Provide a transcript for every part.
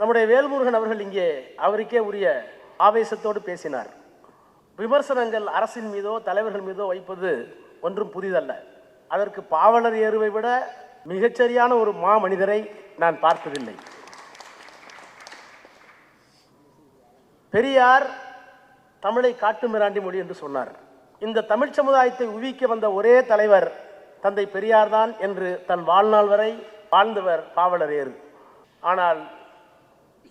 நம்முடைய வேல்முருகன் அவர்கள் இங்கே அவருக்கே உரிய ஆவேசத்தோடு பேசினார். விமர்சனங்கள் அரசின் மீதோ தலைவர்கள் மீதோ வைப்பது ஒன்றும் புதிதல்ல. அதற்கு பாவலர் ஏறுவை விட மிகச்சரியான ஒரு மா மனிதரை நான் பார்த்ததில்லை. பெரியார் தமிழை காட்டு மிராண்டி மொழி என்று சொன்னார். இந்த தமிழ் சமுதாயத்தை உவிக்க வந்த ஒரே தலைவர் தந்தை பெரியார்தான் என்று தன் வாழ்நாள் வரை வாழ்ந்தவர் பாவலர் ஏறு. ஆனால்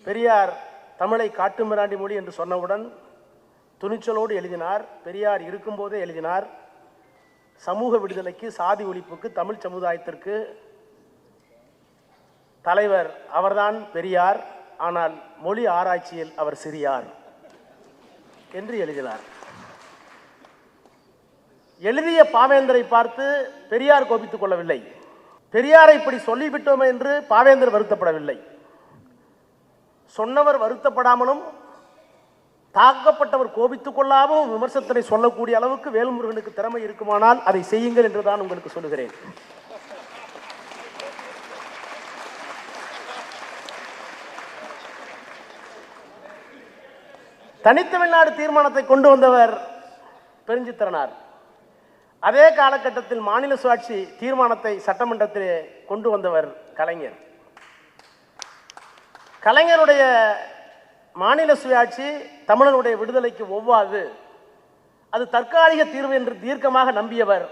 பெரியார் தமிழை காட்டு மிராண்டி மொழி என்று சொன்னவுடன் துணிச்சலோடு எழுதினார். பெரியார் இருக்கும்போதே எழுதினார். சமூக விடுதலைக்கு சாதி ஒழிப்புக்கு தமிழ் சமுதாயத்திற்கு தலைவர் அவர்தான் பெரியார். ஆனால் மொழி ஆராய்ச்சியில் அவர் சிறியார் என்று எழுதினார். எழுதிய பாவேந்தரை பார்த்து பெரியார் கோபித்துக் கொள்ளவில்லை. பெரியாரை இப்படி சொல்லிவிட்டோம் என்று பாவேந்தர் வருத்தப்படவில்லை. சொன்னவர் வருத்தப்படாமலும் தாக்கப்பட்டவர் கோபித்துக் கொள்ளாமலும் விமர்சனத்தை சொல்லக்கூடிய அளவுக்கு வேல்முருகனுக்கு திறமை இருக்குமானால் அதை செய்யுங்கள் என்றுதான் உங்களுக்கு சொல்லுகிறேன். தனித்தமிழ்நாடு தீர்மானத்தை கொண்டு வந்தவர் பெருஞ்சித்திரனார். அதே காலகட்டத்தில் மாநில சுயாட்சி தீர்மானத்தை சட்டமன்றத்திலே கொண்டு வந்தவர் கலைஞர். கலைஞருடைய மாநில சுயாட்சி தமிழனுடைய விடுதலைக்கு ஒவ்வாது. அது தற்காலிக தீர்வு என்று தீர்க்கமாக நம்பியவர்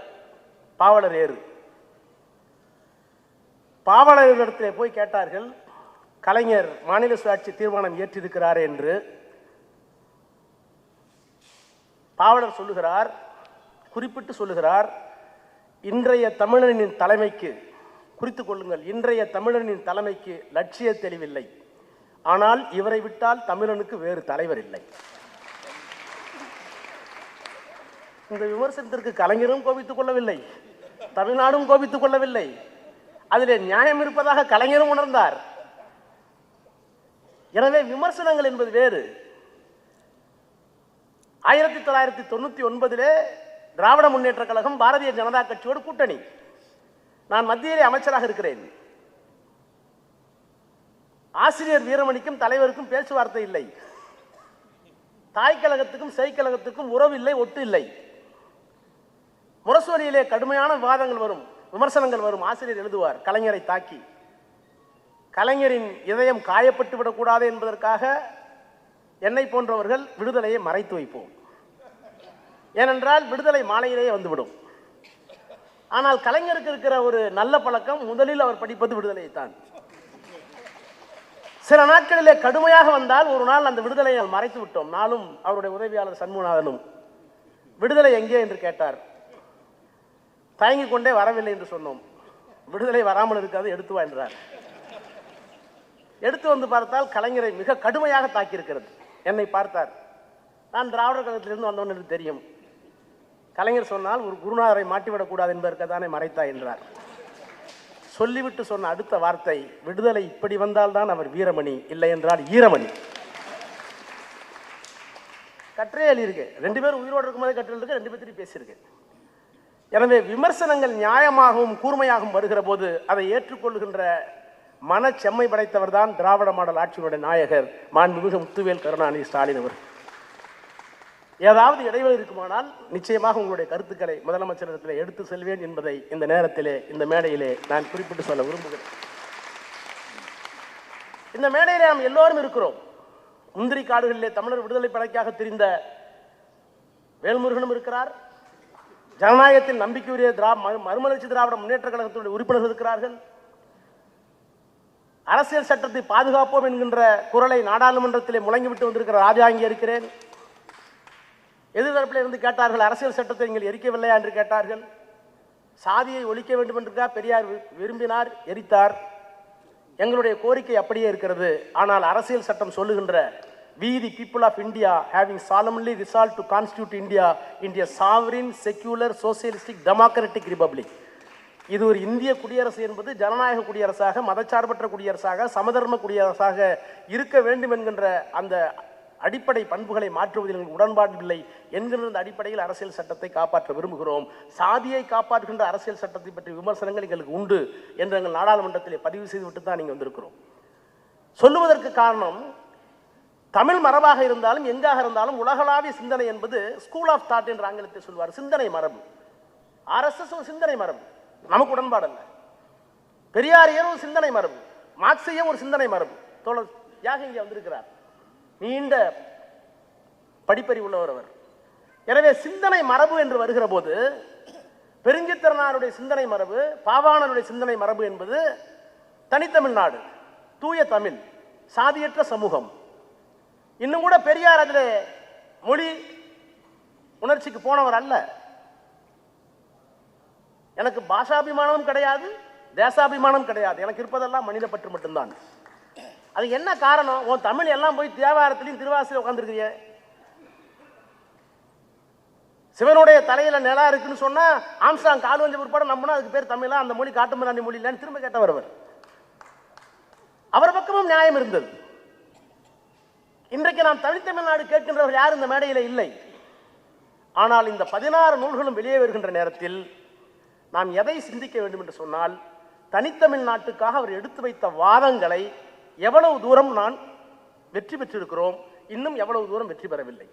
பாவலர் ஏறு. பாவலரிடத்திலே போய் கேட்டார்கள் கலைஞர் மாநில சுயாட்சி தீர்மானம் ஏற்றிருக்கிறார் என்று. பாவலர் சொல்லுகிறார் குறிப்பிட்டு சொல்லுகிறார் இன்றைய தமிழனின் தலைமைக்கு குறித்து கொள்ளுங்கள் இன்றைய தமிழனின் தலைமைக்கு லட்சிய தெளிவில்லை. ஆனால் இவரை விட்டால் தமிழனுக்கு வேறு தலைவர் இல்லை. இந்த விமர்சனத்திற்கு கலைஞரும் கோபித்துக் கொள்ளவில்லை. தமிழ்நாடும் கோபித்துக் கொள்ளவில்லை. அதிலே நியாயம் இருப்பதாக கலைஞரும் உணர்ந்தார். எனவே விமர்சனங்கள் என்பது வேறு. ஆயிரத்தி தொள்ளாயிரத்தி தொண்ணூத்தி ஒன்பதிலே திராவிட முன்னேற்ற கழகம் பாரதிய ஜனதா கட்சியோடு கூட்டணி. நான் மத்தியிலே அமைச்சராக இருக்கிறேன். ஆசிரியர் வீரமணிக்கும் தலைவருக்கும் பேச்சுவார்த்தை இல்லை. தாய் கழகத்துக்கும் உறவு இல்லை ஒட்டு இல்லை. முரசொலியிலே கடுமையான விவாதங்கள் வரும் விமர்சனங்கள் வரும் ஆசிரியர் எழுதுவார் கலைஞரை தாக்கி. கலைஞரின் இதயம் காயப்பட்டு விடக்கூடாது என்பதற்காக என்னை போன்றவர்கள் விடுதலையை மறைத்து வைப்போம். ஏனென்றால் விடுதலை மாலையிலேயே வந்துவிடும். ஆனால் கலைஞருக்கு இருக்கிற ஒரு நல்ல பழக்கம் முதலில் அவர் படிப்பது விடுதலையை தான் சில நாட்களிலே கடுமையாக வந்தால் ஒரு நாள் அந்த விடுதலையை மறைத்து விட்டோம் நாளும் அவருடைய உதவியாளர் சண்முகநாதனும். விடுதலை எங்கே என்று கேட்டார். தயங்கிக் கொண்டே வரவில்லை என்று சொன்னோம். விடுதலை வராமல் இருக்காது எடுத்து வா என்றார். எடுத்து வந்து பார்த்தால் கலைஞரை மிக கடுமையாக தாக்கியிருக்கிறது. என்னை பார்த்தார். நான் திராவிடர் கழகத்திலிருந்து வந்தவன் என்று தெரியும். கலைஞர் சொன்னால் ஒரு குருநாதரை மாட்டிவிடக்கூடாது என்பதற்கு தானே மறைத்தா என்றார். சொல்லிவிட்டு சொன்ன அடுத்த வார்த்தை விடுதலை இப்படி வந்தால்தான் அவர் வீரமணி இல்லை என்றால் ஈரமணி. கற்றே எழுதியிருக்கு. ரெண்டு பேரும் உயிரோடு இருக்கும்போது கற்றல் இருக்கு ரெண்டு பேர்த்தையும் பேசியிருக்கேன் எனவே விமர்சனங்கள் நியாயமாகவும் கூர்மையாகவும் வருகிற போது அதை ஏற்றுக்கொள்கின்ற மனச்செம்மை படைத்தவர் தான் திராவிட மாடல் ஆட்சியினுடைய நாயகர் மாண்புமிகு முத்துவேல் கருணாநிதி ஸ்டாலின் அவர் ஏதாவது இடைவெளி இருக்குமானால் நிச்சயமாக உங்களுடைய கருத்துக்களை முதலமைச்சரிடத்தில் எடுத்து செல்வேன் என்பதை இந்த நேரத்திலே இந்த மேடையிலே நான் குறிப்பிட்டு சொல்ல விரும்புகிறேன். இந்த மேடையிலே நாம் எல்லோரும் இருக்கிறோம். முந்திரி காடுகளிலே தமிழர் விடுதலை படைக்காக திரிந்த வேல்முருகனும் இருக்கிறார். ஜனநாயகத்தில் நம்பிக்கையுரிய திரா மறுமலர்ச்சி திராவிட முன்னேற்ற கழகத்தினுடைய உறுப்பினர்கள் இருக்கிறார்கள். அரசியல் சட்டத்தை பாதுகாப்போம் என்கின்ற குரலை நாடாளுமன்றத்திலே முழங்கிவிட்டு வந்திருக்கிற ராஜா இங்கே இருக்கிறேன். எதிர்தரப்பில் இருந்து கேட்டார்கள் அரசியல் சட்டத்தை நீங்கள் எரிக்கவில்லையா? என்று கேட்டார்கள். சாதியை ஒழிக்க வேண்டும் என்று பெரியார் வி- விரும்பினார் எரித்தார். எங்களுடைய கோரிக்கை அப்படியே இருக்கிறது. ஆனால் அரசியல் சட்டம் சொல்லுகின்ற we the people of india having solemnly resolved to constitute india into a sovereign secular socialistic democratic republic. இது ஒரு இந்திய குடியரசு என்பது ஜனநாயக குடியரசாக மதச்சார்பற்ற குடியரசாக சமதர்ம குடியரசாக இருக்க வேண்டும் என்கின்ற அந்த அடிப்படை பண்புகளை மாற்றுவதில் எங்களுக்கு உடன்பாடு இல்லை என்கின்ற அந்த அடிப்படையில் அரசியல் சட்டத்தை காப்பாற்ற விரும்புகிறோம். சாதியை காப்பாற்றுகின்ற அரசியல் சட்டத்தை பற்றி விமர்சனங்கள் எங்களுக்கு உண்டு என்று எங்கள் நாடாளுமன்றத்திலே பதிவு செய்துவிட்டு தான் நீங்கள் வந்திருக்கிறோம். சொல்லுவதற்கு காரணம் தமிழ் மரபாக இருந்தாலும் எங்காக இருந்தாலும் உலகளாவிய சிந்தனை என்பது ஸ்கூல் ஆஃப் தாட் என்று ஆங்கிலத்தை சொல்வார் சிந்தனை மரபு. ஆர்எஸ்எஸ் ஒரு சிந்தனை மரபு நமக்கு உடன்பாடல்ல பெரியாரியர் ஒரு சிந்தனை மரபு மார்க்சியம் ஒரு சிந்தனை மரபு. தோழர் யாக இங்கே வந்திருக்கிறார். நீண்ட படிப்பறி உள்ளவர் அவர் எனவே சிந்தனை மரபு என்று வருகிற போது பெருஞ்சித்திரனாருடைய சிந்தனை மரபு பாவாணனுடைய சிந்தனை மரபு என்பது தனித்தமிழ்நாடு தூய தமிழ் சாதியற்ற சமூகம். இன்னும் கூட பெரியார் அதில் மொழி உணர்ச்சிக்கு போனவர் அல்ல. எனக்கு பாஷாபிமானமும் கிடையாது தேசாபிமானம் கிடையாது. எனக்கு இருப்பதெல்லாம் மனித பற்று மட்டும்தான். அது என்ன காரணம்? உன் தமிழ் எல்லாம் போய் தேவாரத்திலையும் திருவாசிலையும் உட்காந்துருக்கிறிய சிவனுடைய தலையில நிலா இருக்குன்னு சொன்னா ஆம்சாங் கால் வஞ்ச பிற்பாடு நம்பினா அதுக்கு பேர் தமிழா? அந்த மொழி காட்டுமிராண்டி மொழி இல்லைன்னு திரும்ப கேட்டவர் அவர். அவர் பக்கமும் நியாயம் இருந்தது. இன்றைக்கு நாம் தனித்தமிழ்நாடு கேட்கின்றவர் யார் இந்த மேடையில் இல்லை. ஆனால் இந்த பதினாறு நூல்களும் வெளியே வருகின்ற நேரத்தில் நாம் எதை சிந்திக்க வேண்டும் என்று சொன்னால் தனித்தமிழ்நாட்டுக்காக அவர் எடுத்து வைத்த வாதங்களை எவ்வளவு தூரம் நான் வெற்றி பெற்றிருக்கிறோம் இன்னும் எவ்வளவு தூரம் வெற்றி பெறவில்லை.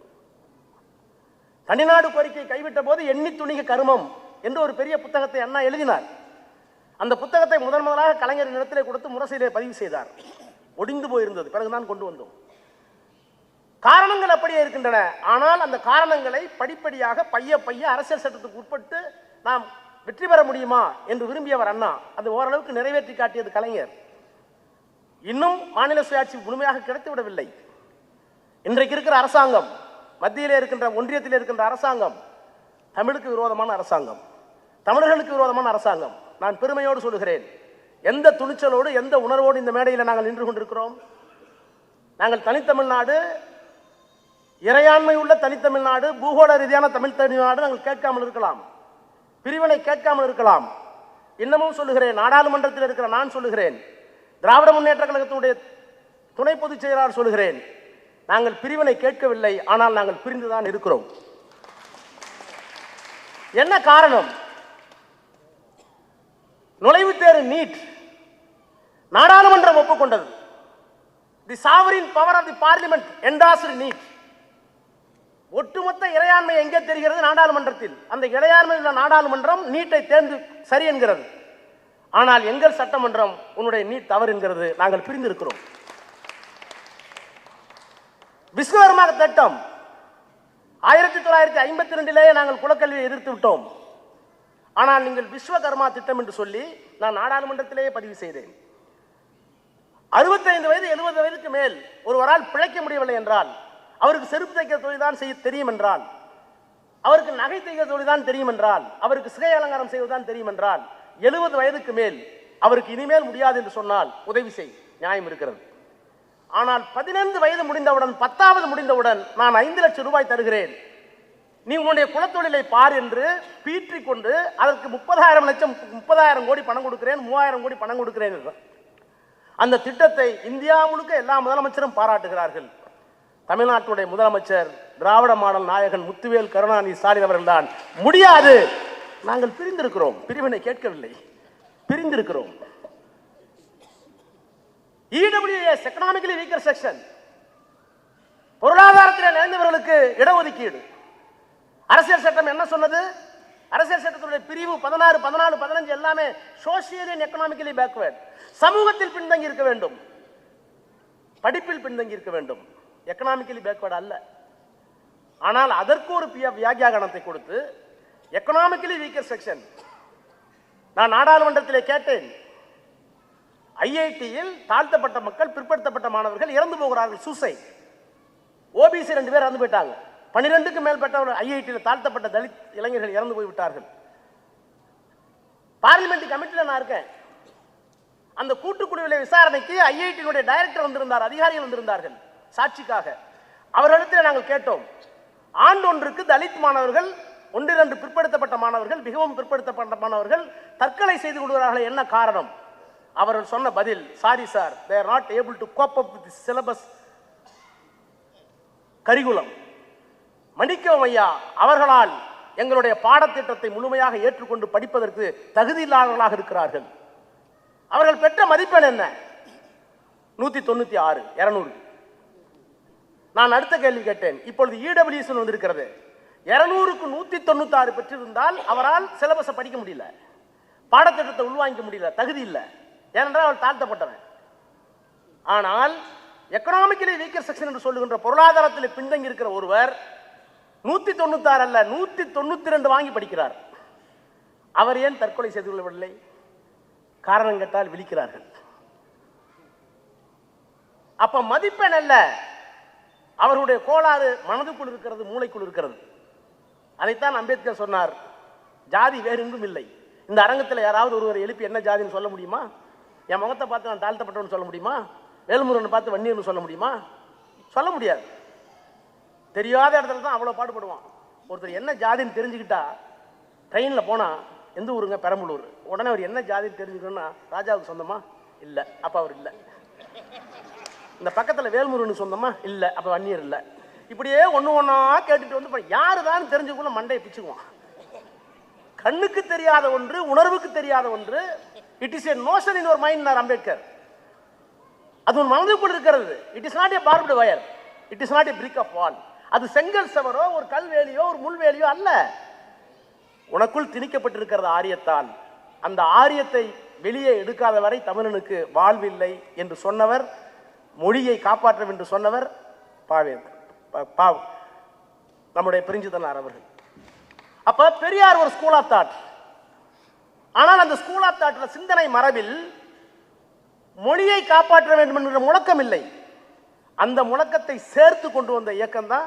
தனிநாடு கோரிக்கை கைவிட்ட போது எண்ணி துணிக கருமம் என்று ஒரு பெரிய புத்தகத்தை அண்ணா எழுதினார். அந்த புத்தகத்தை முதன் முதலாக கலைஞர் இடத்திலே கொடுத்து முரசையிலே பதிவு செய்தார். ஒடிந்து போயிருந்தது. பிறகுதான் கொண்டு வந்தோம். காரணங்கள் அப்படியே இருக்கின்றன. ஆனால் அந்த காரணங்களை படிப்படியாக பைய பைய அரசியல் சட்டத்துக்கு உட்பட்டு நாம் வெற்றி பெற முடியுமா என்று விரும்பியவர் அண்ணா. அது ஓரளவுக்கு நிறைவேற்றி காட்டியது கலைஞர். இன்னும் மாநில சுயாட்சி முழுமையாக கிடைத்து விடவில்லை. இன்றைக்கு இருக்கிற அரசாங்கம் மத்தியில் இருக்கின்ற ஒன்றியத்தில் இருக்கின்ற அரசாங்கம் தமிழுக்கு விரோதமான அரசாங்கம். தமிழர்களுக்கு விரோதமான அரசாங்கம். நான் பெருமையோடு சொல்லுகிறேன். எந்த துணிச்சலோடு எந்த உணர்வோடு இந்த மேடையில் நாங்கள் நின்று கொண்டிருக்கிறோம்? நாங்கள் தனித்தமிழ்நாடு இறையாண்மை உள்ள தனித்தமிழ்நாடு பூகோள ரீதியான தமிழ் தமிழ்நாடு நாங்கள் கேட்காமல் இருக்கலாம். பிரிவினை கேட்காமல் இருக்கலாம். இன்னமும் சொல்லுகிறேன் நாடாளுமன்றத்தில் இருக்கிற நான் சொல்லுகிறேன் திராவிட முன்னேற்ற கழகத்தினுடைய துணை பொதுச் செயலாளர் சொல்லுகிறேன் நாங்கள் பிரிவினை கேட்கவில்லை ஆனால் நாங்கள் பிரிந்துதான் இருக்கிறோம். என்ன காரணம்? நுழைவுத் தேர்வு நீட் நாடாளுமன்றம் ஒப்புக்கொண்டது. The sovereign power of the parliament endorsed NEET. ஒட்டுமொத்த இறையாண்மை எங்கே தெரிகிறது? நாடாளுமன்றத்தில். அந்த இறையாண்மையில் உள்ள நாடாளுமன்றம் நீட்டை தேர்ந்து சரி என்கிறது. ஆனால் எங்கள் சட்டமன்றம் உன்னுடைய நீட் தவறு என்கிறது நாங்கள் பிரிந்திருக்கிறோம். விஸ்வகர்மா திட்டம். ஆயிரத்தி தொள்ளாயிரத்தி ஐம்பத்தி ரெண்டிலேயே நாங்கள் குலக்கல்வியை எதிர்த்து விட்டோம். ஆனால் நீங்கள் விஸ்வகர்மா திட்டம் என்று சொல்லி நான் நாடாளுமன்றத்திலேயே பதிவு செய்தேன். அறுபத்தைந்து வயது எழுபது வயதுக்கு மேல் ஒருவரால் பிழைக்க முடியவில்லை என்றால் அவருக்கு செருப்பு தைக்கிற தொழில் தான் செய்ய தெரியும் என்றால் அவருக்கு நகை தைக்கிற தொழில் தான் தெரியும் என்றால் அவருக்கு சிகை அலங்காரம் செய்வதுதான் தெரியும் என்றால் எழுபது வயதுக்கு மேல் அவருக்கு இனிமேல் முடியாது என்று சொன்னால் உதவி செய் நியாயம் இருக்கிறது. ஆனால் பதினைந்து வயது முடிந்தவுடன் பத்தாவது முடிந்தவுடன் நான் ஐந்து லட்சம் ரூபாய் தருகிறேன். நீ உன்னுடைய குலத்தொழிலை பார் என்று பீற்றி கொண்டு அதற்கு முப்பதாயிரம் லட்சம் முப்பதாயிரம் கோடி பணம் கொடுக்கிறேன் மூவாயிரம் கோடி பணம் கொடுக்கிறேன் அந்த திட்டத்தை இந்தியா முழுக்க எல்லா முதலமைச்சரும் பாராட்டுகிறார்கள். தமிழ்நாட்டுடைய முதலமைச்சர் திராவிட மாடல் நாயகன் முத்துவேல் கருணாநிதி ஸ்டாலின் அவர்கள்தான். முடியாது. நாங்கள் பிரிந்திருக்கிறோம். பிரிவினை கேட்கவில்லை. பிரிந்திருக்கிறோம். இடபிள்யூஎஸ் எக்கனாமிக்கலி வீக்கர் செக்ஷன் பொருளாதாரத்தில் நிறைந்தவர்களுக்கு இடஒதுக்கீடு. அரசியல் சட்டம் என்ன சொன்னது? அரசியல் சட்டத்துடைய பிரிவு பதினாறு பதினாலு பதினஞ்சு எல்லாமே சோசியல் அண்ட் எக்கனாமிக்கலி பேக்வேர்ட் சமூகத்தில் பின்தங்கி இருக்க வேண்டும். படிப்பில் பின்தங்கி இருக்க வேண்டும். எக்கனாமிக்கலி பேக்வேர்டு அல்ல. ஆனால் அதற்கு ஒரு பிய- கொடுத்து எக்கனாமிக்கலி வீக்கர் செக்ஷன் நான் நாடாளுமன்றத்திலே கேட்டேன். ஐஐடியில் தாழ்த்தப்பட்ட மக்கள் பிற்படுத்தப்பட்ட மாணவர்கள் இறந்து போகிறார்கள் சூசைட் ஓபிசி ரெண்டு பேர் இறந்து போயிட்டாங்க. பன்னிரெண்டுக்கு மேற்பட்ட ஐஐடியில் தாழ்த்தப்பட்ட தலித் இளைஞர்கள் இறந்து போய்விட்டார்கள் பார்லிமெண்ட் கமிட்டியில் நான் இருக்கேன். அந்த கூட்டுக்குழுவில விசாரணைக்கு ஐஐடியினுடைய டைரக்டர் வந்திருந்தார் அதிகாரிகள் வந்திருந்தார்கள் சாட்சிக்காக. அவர்களிடத்தில் நாங்கள் கேட்டோம். ஆண்டு ஒன்றுக்கு தலித் மாணவர்கள் ஒன்றிரண்டு பிற்படுத்தப்பட்ட மாணவர்கள் மிகவும் பிற்படுத்தப்பட்ட மாணவர்கள் தற்கொலை செய்து கொள்கிறார்கள் என்ன காரணம்? அவர்கள் சொன்ன பதில் sorry sir they're not able to cope up with syllabus curriculum மன்னிக்கவும் ஐயா அவர்களால் எங்களுடைய பாடத்திட்டத்தை முழுமையாக ஏற்றுக்கொண்டு படிப்பதற்கு தகுதி இல்லாதவர்களாக இருக்கிறார்கள். அவர்கள் பெற்ற மதிப்பெண் என்ன? நூத்தி தொண்ணூத்தி ஆறு இருநூறு. நான் அடுத்த கேள்வி கேட்டேன். இப்பொழுது இடபிள்யூஎஸ் வந்திருக்கிறது. இருநூறுக்கு நூத்தி தொண்ணூத்தாறு பெற்றிருந்தால் அவரால் சிலபஸை படிக்க முடியல. பாடத்திட்டத்தை உள்வாங்கிக்க முடியல. தகுதி இல்லை. ஏனென்றால் அவர் தாழ்த்தப்பட்டவன். ஆனால் எக்கனாமிக்கலி வீக்கர் செக்ஷன் என்று சொல்லுகின்ற பொருளாதாரத்தில் பின்தங்கி இருக்கிற ஒருவர் நூத்தி தொண்ணூத்தாறு அல்ல நூற்றி தொண்ணூத்தி ரெண்டு வாங்கி படிக்கிறார். அவர் ஏன் தற்கொலை செய்து கொள்ளவில்லை? காரணம் கேட்டால் விழிக்கிறார்கள். அப்ப மதிப்பெண் அல்ல. அவருடைய கோளாறு மனதுக்குள் இருக்கிறது மூளைக்குள் இருக்கிறது. அதைத்தான் அம்பேத்கர் சொன்னார். ஜாதி வேறு எங்கும் இல்லை. இந்த அரங்கத்தில் யாராவது ஒருவர் எழுப்பி என்ன ஜாதின்னு சொல்ல முடியுமா? என் முகத்தை பார்த்து நான் தாழ்த்தப்பட்டவன் சொல்ல முடியுமா? வேல்முருகனை பார்த்து வன்னியர்னு சொல்ல முடியுமா? சொல்ல முடியாது. தெரியாத இடத்துல தான் அவ்வளோ பாடுபடுவான். ஒருத்தர் என்ன ஜாதின்னு தெரிஞ்சுக்கிட்டா ட்ரெயினில் போனால் எந்த ஊருங்க? பெரம்பலூர். உடனே அவர் என்ன ஜாதின்னு தெரிஞ்சுக்கணும்னா ராஜாவுக்கு சொந்தமா? இல்லை. அப்போ அவர் இல்லை. இந்த பக்கத்தில் வேல்முருகனுக்கு சொந்தமா? இல்லை. அப்போ வன்னியர் இல்லை. இப்படியே ஒன்று ஒன்றா கேட்டுட்டு வந்து யாரு தான் தெரிஞ்சுக்குள்ள மண்டையை பிச்சுக்குவான். கண்ணுக்கு தெரியாத ஒன்று உணர்வுக்கு தெரியாத ஒன்று. It is a notion in ஒரு மைண்ட் அம்பேத்கர் அது உன் மனதுக்குள் இருக்கிறது. It is not a barbed wire it is not a brick of wall அது செங்கல் செவரோ ஒரு கல்வேலியோ ஒரு முள்வேலியோ அல்ல. உனக்குள் திணிக்கப்பட்டிருக்கிறது ஆரியத்தால் அந்த ஆரியத்தை வெளியே எடுக்காத வரை தமிழனுக்கு வாழ்வில்லை என்று சொன்னவர் மொழியை காப்பாற்றும் என்று சொன்னவர் பாவேந்தர். பாவம். நம்முடைய பிரிஞ்சுதனார் அவர்கள் அப்போ பெரியார் ஒரு ஸ்கூல் ஆஃப் தாட் ஆனால் அந்த ஸ்கூல் ஆஃப் தாட்டில் சிந்தனை மரபில் மொழியை காப்பாற்ற வேண்டும் என்கிற முழக்கம் இல்லை. அந்த முழக்கத்தை சேர்த்து கொண்டு வந்த இயக்கம் தான்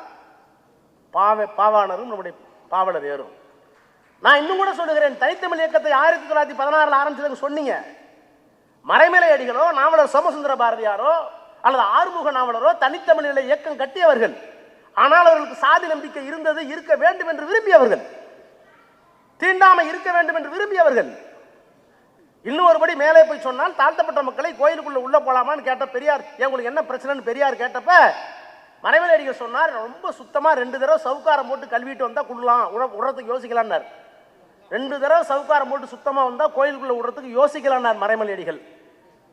பாவ பாவாணரும் நம்முடைய பாவலர் ஏறும். நான் இன்னும் கூட சொல்லுகிறேன் தனித்தமிழ் இயக்கத்தை ஆயிரத்தி தொள்ளாயிரத்தி பதினாறில் ஆரம்பிச்சதுக்கு சொன்னீங்க. மறைமலை அடிகளோ நாவலர் சோமசுந்தர பாரதியாரோ அல்லது ஆறுமுக நாவலரோ தனித்தமிழில் இயக்கம் கட்டியவர்கள். ஆனால் அவர்களுக்கு சாதி நம்பிக்கை இருந்தது இருக்க வேண்டும் என்று விரும்பியவர்கள். தீண்டாமை இருக்க வேண்டும் என்று விரும்பியவர்கள். இன்னொருபடி மேலே போய் சொன்னால் தாழ்த்தப்பட்ட மக்களை கோயிலுக்குள்ள உள்ள போலாமான்னு கேட்ட பெரியார் உங்களுக்கு என்ன பிரச்சனைன்னு பெரியார் கேட்டப்ப மறைமலை அடிகள் சொன்னார் ரொம்ப சுத்தமா ரெண்டு தடவை சவுக்காரம் போட்டு கழுவிட்டு வந்தா கொள்ளலாம் உட உடறதுக்கு யோசிக்கலான்னார். ரெண்டு தடவை சவுக்காரம் போட்டு சுத்தமா வந்தா கோயிலுக்குள்ள விடுறதுக்கு யோசிக்கலான்னார் மறைமலையடிகள்.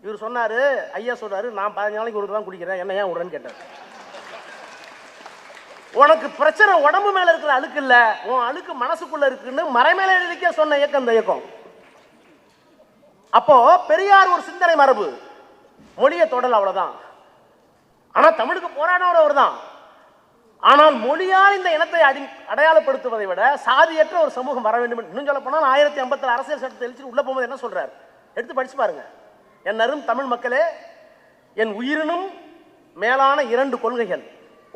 இவர் சொன்னாரு ஐயா சொல்றாரு நான் பதினஞ்சு நாளைக்கு ஒரு தான் குடிக்கிறேன் என்ன ஏன் விடுறேன்னு கேட்டார். உனக்கு பிரச்சனை உடம்பு மேல இருக்கிற அழுக்கு இல்ல உன் அழுக்கு மனசுக்குள்ள இருக்குன்னு மறைமேல எழுதிக்க சொன்ன இயக்கம் இந்த இயக்கம். அப்போ பெரியார் ஒரு சிந்தனை மரபு. மொழியை தொடல் அவ்வளவுதான். ஆனா தமிழுக்கு போராடினவர் அவர்தான். ஆனால் மொழியால் இந்த இனத்தை அடி அடையாளப்படுத்துவதை விட சாதியற்ற ஒரு சமூகம் வர வேண்டும் இன்னும் சொல்ல போனால் ஆயிரத்தி ஐம்பத்தி அரசியல் சட்டத்தை எழுச்சி உள்ள போகும்போது என்ன சொல்றாரு? எடுத்து படிச்சு பாருங்க. என் அரும் தமிழ் மக்களே என் உயிரினும் மேலான இரண்டு கொள்கைகள்.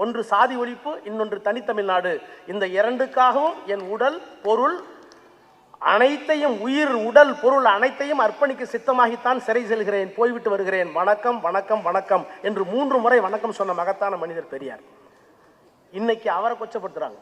ஒன்று சாதி ஒழிப்பு இன்னொன்று தனித்தமிழ்நாடு இந்த இரண்டுக்காகவும் என் உடல் பொருள் அனைத்தையும் உயிர் உடல் பொருள் அனைத்தையும் அர்ப்பணிக்க சித்தமாகித்தான் சிறை செல்கிறேன் போய்விட்டு வருகிறேன். வணக்கம் வணக்கம் வணக்கம் என்று மூன்று முறை வணக்கம் சொன்ன மகத்தான மனிதர் பெரியார். இன்னைக்கு அவரை கொச்சப்படுத்துறாங்க.